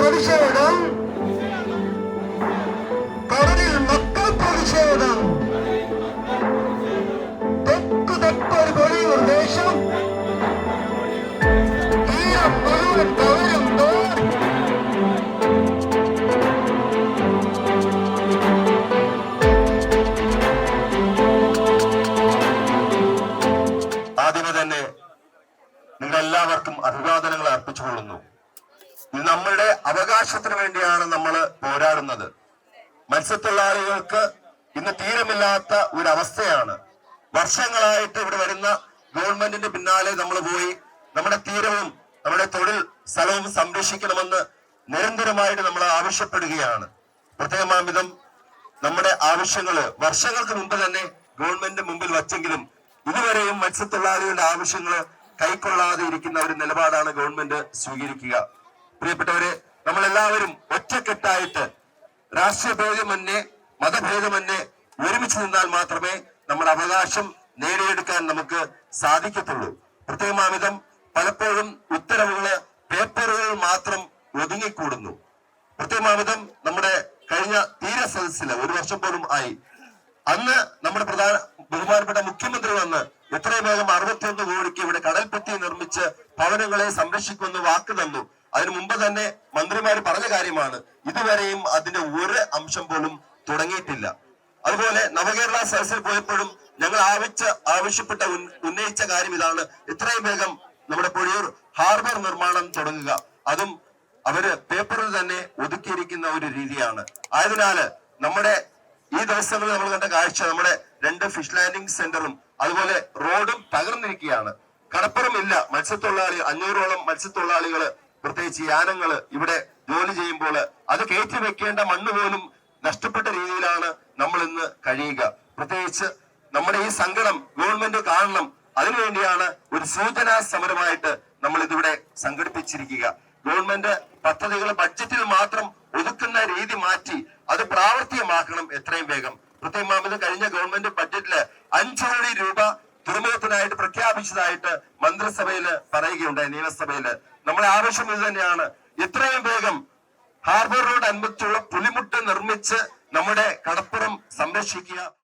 പ്രതിഷേധം കടലിൽ മക്കൾ പ്രതിഷേധം തെക്ക് തെക്കൊരു കൊഴിയൂർ ദേശം. ആദ്യമേ തന്നെ നിങ്ങളെല്ലാവർക്കും അഭിവാദനങ്ങൾ അർപ്പിച്ചുകൊള്ളുന്നു. നമ്മളുടെ അവകാശത്തിന് വേണ്ടിയാണ് നമ്മൾ പോരാടുന്നത്. മത്സ്യത്തൊഴിലാളികൾക്ക് ഇന്ന് തീരമില്ലാത്ത ഒരു അവസ്ഥയാണ് വർഷങ്ങളായിട്ട് ഇവിടെ വരുന്ന ഗവൺമെന്റിന്റെ പിന്നാലെ നമ്മൾ പോയി നമ്മുടെ തീരവും നമ്മുടെ തൊഴിൽ സ്ഥലവും സംരക്ഷിക്കണമെന്ന് നിരന്തരമായിട്ട് നമ്മൾ ആവശ്യപ്പെടുകയാണ്. പ്രത്യേകമാംവിധം നമ്മുടെ ആവശ്യങ്ങൾ വർഷങ്ങൾക്ക് മുമ്പ് തന്നെ ഗവൺമെന്റ് മുമ്പിൽ വച്ചെങ്കിലും ഇതുവരെയും മത്സ്യത്തൊഴിലാളികളുടെ ആവശ്യങ്ങൾ കൈക്കൊള്ളാതെ ഇരിക്കുന്ന ഒരു നിലപാടാണ് ഗവൺമെന്റ് സ്വീകരിക്കുക. പ്രിയപ്പെട്ടവരെ നമ്മളെല്ലാവരും ഒറ്റക്കെട്ടായിട്ട് രാഷ്ട്രീയ ഭേദമന്യേ മതഭേദമന്യേ ഒരുമിച്ച് നിന്നാൽ മാത്രമേ നമ്മുടെ അവകാശം നേടിയെടുക്കാൻ നമുക്ക് സാധിക്കത്തുള്ളൂ. പ്രത്യേകമാവിധം പലപ്പോഴും ഉത്തരവുകൾ പേപ്പറുകൾ മാത്രം ഒതുങ്ങിക്കൂടുന്നു. പ്രത്യേകമാവിധം നമ്മുടെ കഴിഞ്ഞ തീര സദസ്സിൽ ഒരു വർഷം പോലും ആയി. അന്ന് നമ്മുടെ പ്രധാന ബഹുമാനപ്പെട്ട മുഖ്യമന്ത്രി വന്ന് എത്രയും വേഗം അറുപത്തിയൊന്ന് കോടിക്ക് ഇവിടെ കടൽപ്പെട്ടി നിർമ്മിച്ച് ഭവനങ്ങളെ സംരക്ഷിക്കുമെന്ന് വാക്ക് തന്നു. അതിനു മുമ്പ് തന്നെ മന്ത്രിമാർ പറഞ്ഞ കാര്യമാണ് ഇതുവരെയും അതിന്റെ ഒരു അംശം പോലും തുടങ്ങിയിട്ടില്ല. അതുപോലെ നവകേരള സദസ്സിൽ പോയപ്പോഴും ഞങ്ങൾ ആവശ്യ ആവശ്യപ്പെട്ട ഉന്നയിച്ച കാര്യം ഇതാണ്. ഇത്രയും വേഗം നമ്മുടെ പൊഴിയൂർ ഹാർബർ നിർമ്മാണം തുടങ്ങുക. അതും അവർ പേപ്പറിൽ തന്നെ ഒതുക്കിയിരിക്കുന്ന ഒരു രീതിയാണ്. ആയതിനാല് നമ്മുടെ ഈ ദിവസങ്ങളിൽ നമ്മൾ കണ്ട കാഴ്ച നമ്മുടെ രണ്ട് ഫിഷ് ലാൻഡിംഗ് സെന്ററും അതുപോലെ റോഡും തകർന്നിരിക്കുകയാണ്. കടപ്പുറം ഇല്ല. മത്സ്യത്തൊഴിലാളി അഞ്ഞൂറോളം മത്സ്യത്തൊഴിലാളികൾ പ്രത്യേകിച്ച് യാനങ്ങൾ ഇവിടെ ജോലി ചെയ്യുമ്പോൾ അത് കയറ്റി വെക്കേണ്ട മണ്ണ് പോലും നഷ്ടപ്പെട്ട രീതിയിലാണ് നമ്മൾ ഇന്ന് കഴിയുക. പ്രത്യേകിച്ച് നമ്മുടെ ഈ സങ്കടം ഗവൺമെന്റ് കാണണം. അതിനുവേണ്ടിയാണ് ഒരു സൂചനാ സമരമായിട്ട് നമ്മൾ ഇതിവിടെ സംഘടിപ്പിച്ചിരിക്കുക. ഗവൺമെന്റ് പദ്ധതികൾ ബഡ്ജറ്റിൽ മാത്രം ഒതുക്കുന്ന രീതി മാറ്റി അത് പ്രാവർത്തികമാക്കണം എത്രയും വേഗം. പ്രത്യേകമാമത് കഴിഞ്ഞ ഗവൺമെന്റ് ബഡ്ജറ്റിൽ അഞ്ചു കോടി രൂപ തുറമുഖത്തിനായിട്ട് പ്രഖ്യാപിച്ചതായിട്ട് മന്ത്രിസഭയിൽ പറയുകയുണ്ടായി നിയമസഭയിൽ. നമ്മുടെ ആവശ്യം ഇത് തന്നെയാണ്. എത്രയും വേഗം ഹാർബറിനോട് അനുബന്ധിച്ചുള്ള പുലിമുട്ട് നിർമ്മിച്ച് നമ്മുടെ കടപ്പുറം സംരക്ഷിക്കുക.